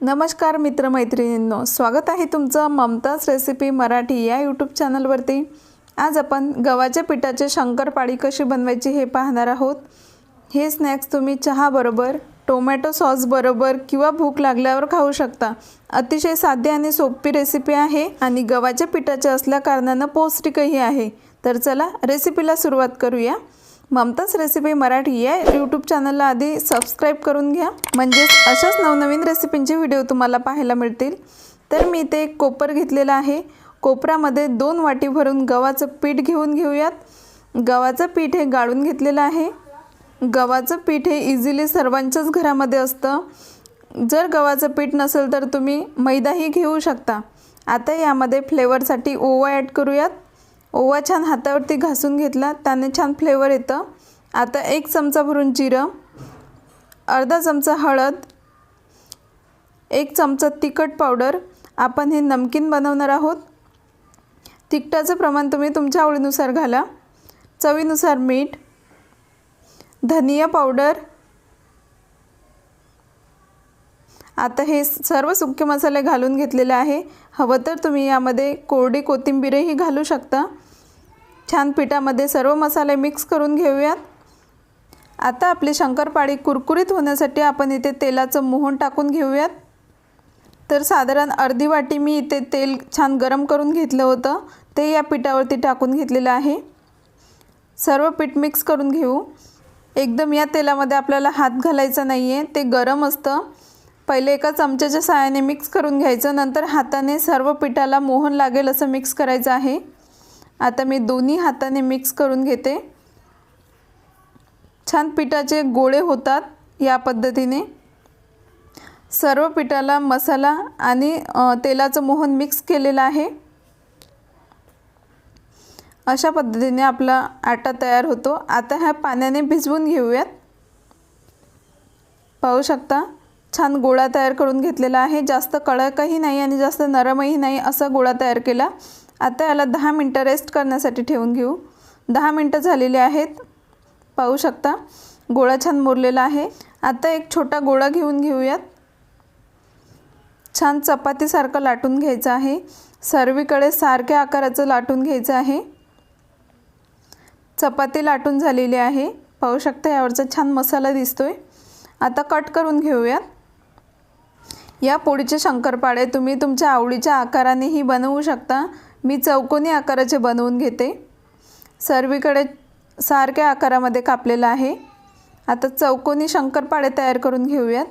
नमस्कार मित्रमैत्रिणींनो स्वागत आहे तुमचं ममताज रेसिपी मराठी या यूट्यूब चॅनलवरती आज आपण गव्हाच्या पिठाचे शंकरपाळी कशी बनवायची हे पाहणार आहोत. हे स्नॅक्स तुम्ही चहाबरोबर टोमॅटो सॉसबरोबर किंवा भूक लागल्यावर खाऊ शकता. अतिशय साधी आणि सोपी रेसिपी आहे आणि गव्हाच्या पिठाचे असल्या कारणानं पौष्टिकही आहे. तर चला रेसिपीला सुरुवात करूया. ममताच रेसिपी मराठी या यूट्यूब चॅनलला आधी सबस्क्राईब करून घ्या. म्हणजेच अशाच नवनवीन रेसिपींचे व्हिडिओ तुम्हाला पाहायला मिळतील. तर मी इथे एक कोपर घेतलेला आहे. कोपरामध्ये दोन वाटी भरून गव्हाचं पीठ घेऊन घेऊयात. गव्हाचं पीठ हे गाळून घेतलेलं आहे. गव्हाचं पीठ हे इझिली सर्वांच्याच घरामध्ये असतं. जर गव्हाचं पीठ नसेल तर तुम्ही मैदाही घेऊ शकता. आता यामध्ये फ्लेवरसाठी ओवा ॲड करूयात. ओवा छान हातावरती घासून घेतला. त्याने छान फ्लेवर येतं. आता एक चमचा भरून जिरं अर्धा चमचा हळद एक चमचा तिखट पावडर आपण हे नमकीन बनवणार आहोत. तिखटाचं प्रमाण तुम्ही तुमच्या आवडीनुसार घाला. चवीनुसार मीठ धनिया पावडर आता हे सर्व सुके मसाले घालून घेतलेले आहे. हवं तर तुम्ही यामध्ये कोरडी कोथिंबीरही घालू शकता. छान पिठामध्ये सर्व मसाले मिक्स करून घेऊयात. आता आपली शंकरपाळी कुरकुरीत होण्यासाठी आपण इथे तेलाचं मोहन टाकून घेऊयात. तर साधारण अर्धी वाटी मी इथे तेल छान गरम करून घेतलं होतं. ते या पिठावरती टाकून घेतलेलं आहे. सर्व पीठ मिक्स करून घेऊ. एकदम या तेलामध्ये आपल्याला हात घालायचा नाही आहे ते गरम असतं. पहिले एका चमच्याच्या साहाय्याने मिक्स करून घ्यायचं नंतर हाताने सर्व पिठाला मोहन लागेल असं मिक्स करायचं आहे. आता मी दोन्ही हाताने मिक्स करून घेते. छान पिठाचे गोळे होतात या पद्धतीने. सर्व पिठाला मसाला आणि तेलाचं मोहन मिक्स केलेलं आहे. अशा पद्धतीने आपला आटा तयार होतो. आता ह्या पाण्याने भिजवून घेऊयात. पाहू शकता छान गोळा तयार करून घेतलेला आहे. जास्त कडकही नाही आणि जास्त नरमही नाही असा गोळा तयार केला. आता याला दहा मिनटं रेस्ट करण्यासाठी ठेवून घेऊ. दहा मिनटं झालेली आहेत. पाहू शकता गोळा छान मुरलेला आहे. आता एक छोटा गोळा घेऊन घेऊयात. छान चपातीसारखं लाटून घ्यायचं आहे. सर्वीकडे सारख्या आकाराचं लाटून घ्यायचं आहे. चपाती लाटून झालेली आहे. पाहू शकता यावरचा छान मसाला दिसतोय. आता कट करून घेऊयात. या पोळीचे शंकरपाळे तुम्ही तुमच्या आवडीच्या आकारानेही बनवू शकता. मी चौकोनी आकाराचे बनवून घेते. सर्वीकडे सारख्या आकारामध्ये कापलेलं आहे. आता चौकोनी शंकरपाळे तयार करून घेऊयात.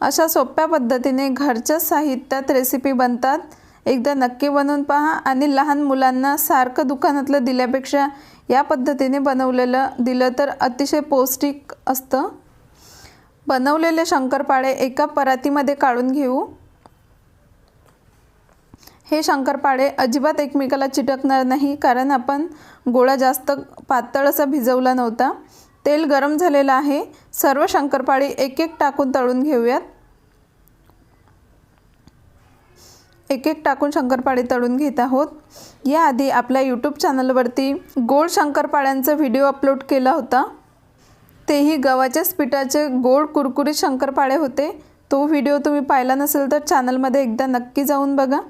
अशा सोप्या पद्धतीने घरच्या साहित्यात रेसिपी बनतात. एकदा नक्की बनवून पहा आणि लहान मुलांना सारखं दुकानातलं दिल्यापेक्षा या पद्धतीने बनवलेलं दिलं तर अतिशय पौष्टिक असतं. बनवलेले शंकरपाळे एका परातीमध्ये काढून घेऊ. हे शंकरपाळे अजिबात एकमेकाला चिटकणार नाही कारण आपण गोळा जास्त पातळ असा भिजवला नव्हता. तेल गरम झालेलं आहे. सर्व शंकरपाळी एक एक टाकून तळून घेऊयात. एक एक टाकून शंकरपाळे तळून घेत आहोत. याआधी आपल्या यूट्यूब चॅनलवरती गोड शंकरपाळ्यांचा व्हिडिओ अपलोड केला होता. तेही गव्हाच्याच पिठाचे गोड कुरकुरीत शंकरपाळे होते. तो व्हिडिओ तुम्ही पाहिला नसेल तर चॅनलमध्ये एकदा नक्की जाऊन बघा.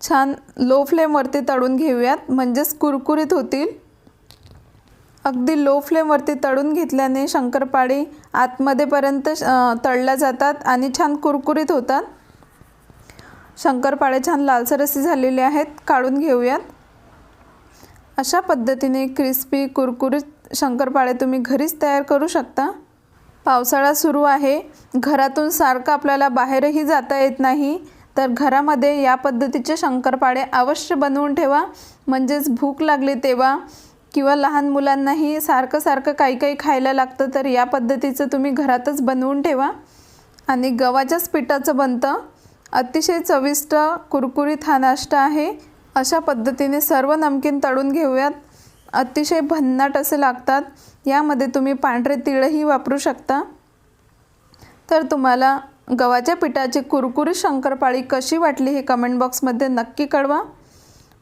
छान लो फ्लेमवरती तळून घेऊयात. म्हणजेच कुरकुरीत होतील. अगदी लो फ्लेमवरती तळून घेतल्याने शंकरपाळी आतमध्येपर्यंत तळल्या जातात आणि छान कुरकुरीत होतात. शंकरपाळे छान लालसर असे झालेले आहेत. काढून घेऊयात. अशा पद्धतीने क्रिस्पी कुरकुरीत शंकरपाळे तुम्ही घरीच तयार करू शकता. पावसाळा सुरू आहे. घरातून सारखं आपल्याला बाहेरही जाता येत नाही. तर घरामध्ये या पद्धतीचे शंकरपाळे अवश्य बनवून ठेवा. म्हणजेच भूक लागली तेव्हा किंवा लहान मुलांनाही सारखं सारखं काही काही खायला लागतं तर या पद्धतीचं तुम्ही घरातच बनवून ठेवा. आणि गव्हाच्याच पिठाचं बनतं. अतिशय चविष्ट कुरकुरीत हा नाश्ता आहे. अशा पद्धतीने सर्व नमकीन तळून घेऊयात. अतिशय भन्नाट असे लागतात. यामध्ये तुम्ही पांढरे तिळही वापरू शकता. तर तुम्हाला गव्हाच्या पिठाची कुरकुरी शंकरपाळी कशी वाटली हे कमेंट बॉक्समध्ये नक्की कळवा.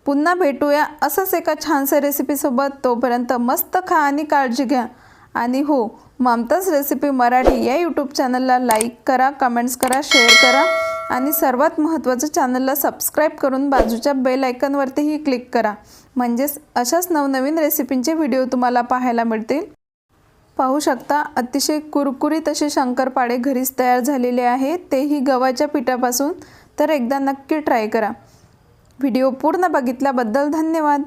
पुन्हा भेटूया असंच एका छानशा रेसिपीसोबत तोपर्यंत मस्त खा आणि काळजी घ्या. आणि हो ममताज रेसिपी मराठी या यूट्यूब चॅनलला लाईक करा कमेंट्स करा शेअर करा. आणि सर्वात महत्त्वाचं चॅनलला सबस्क्राईब करून बाजूच्या बेल आयकनवरतीही क्लिक करा. म्हणजेच अशाच नवनवीन रेसिपींचे व्हिडिओ तुम्हाला पाहायला मिळतील. पाहू शकता अतिशय कुरकुरीत असे शंकरपाळे घरीच तयार झालेले आहे. तेही गव्हाच्या पिठापासून. तर एकदा नक्की ट्राय करा. व्हिडिओ पूर्ण बघितल्याबद्दल धन्यवाद.